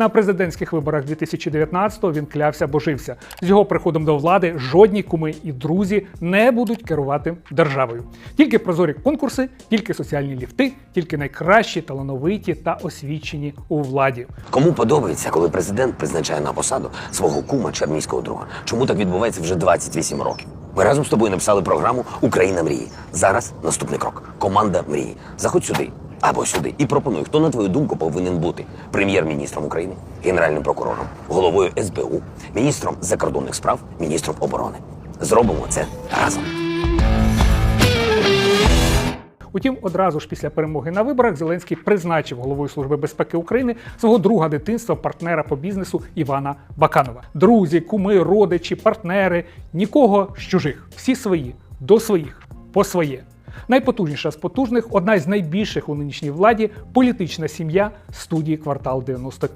На президентських виборах 2019-го він клявся божився. З його приходом до влади жодні куми і друзі не будуть керувати державою. Тільки прозорі конкурси, тільки соціальні ліфти, тільки найкращі, талановиті та освічені у владі. Кому подобається, коли президент призначає на посаду свого кума чи друга? Чому так відбувається вже 28 років? Ми разом з тобою написали програму Україна мрії. Зараз наступний крок. Команда мрії. Заходь сюди або сюди і пропонуй, хто на твою думку повинен бути прем'єр-міністром України, генеральним прокурором, головою СБУ, міністром закордонних справ, міністром оборони. Зробимо це разом. Утім, одразу ж після перемоги на виборах Зеленський призначив головою Служби безпеки України свого друга дитинства, партнера по бізнесу Івана Баканова. Друзі, куми, родичі, партнери нікого з чужих, всі свої, до своїх, по своє. Найпотужніша з потужних, одна з найбільших у нинішній владі політична сім'я студії квартал 95.